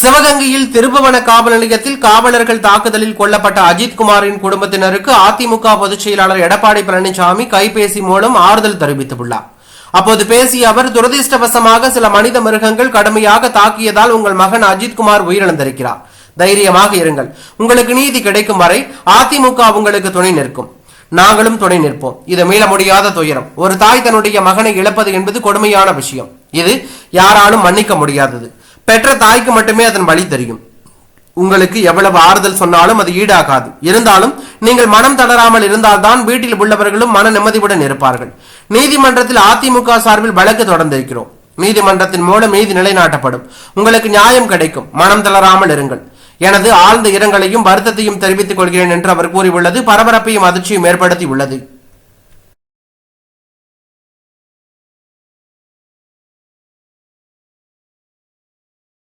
சிவகங்கையில் திருபுவன காவல் நிலையத்தில் காவலர்கள் தாக்குதலில் கொல்லப்பட்ட அஜித்குமாரின் குடும்பத்தினருக்கு அதிமுக பொதுச் செயலாளர் எடப்பாடி பழனிசாமி கைபேசி மூலம் ஆறுதல் தெரிவித்துள்ளார். அப்போது பேசிய அவர் துரதிர்ஷ்டவசமாக சில மனித மிருகங்கள் கடுமையாக தாக்கியதால் உங்கள் மகன் அஜித்குமார் உயிரிழந்திருக்கிறார். தைரியமாக இருங்கள். உங்களுக்கு நீதி கிடைக்கும் வரை அதிமுக உங்களுக்கு துணை நிற்கும். நாங்களும் துணை நிற்போம். இது மீள முடியாத துயரம். ஒரு தாய் தன்னுடைய மகனை இழப்பது என்பது கொடுமையான விஷயம். இது யாராலும் மன்னிக்க முடியாதது. பெற்ற தாய்க்கு மட்டுமே அதன் வழி தெரியும். உங்களுக்கு எவ்வளவு ஆறுதல் சொன்னாலும் அது ஈடாகாது. இருந்தாலும் நீங்கள் மனம் தளராமல் இருந்தால்தான் வீட்டில் உள்ளவர்களும் மன நிம்மதியுடன் இருப்பார்கள். நீதிமன்றத்தில் அதிமுக சார்பில் வழக்கு தொடர்ந்திருக்கிறோம். நீதிமன்றத்தின் மூலம் நீதி நிலைநாட்டப்படும். உங்களுக்கு நியாயம் கிடைக்கும். மனம் தளராமல் இருங்கள். எனது ஆழ்ந்த இரங்கலையும் வருத்தத்தையும் தெரிவித்துக் கொள்கிறேன் என்று அவர் கூறியுள்ளது. பரபரப்பையும் அதிர்ச்சியும் ஏற்படுத்தி உள்ளது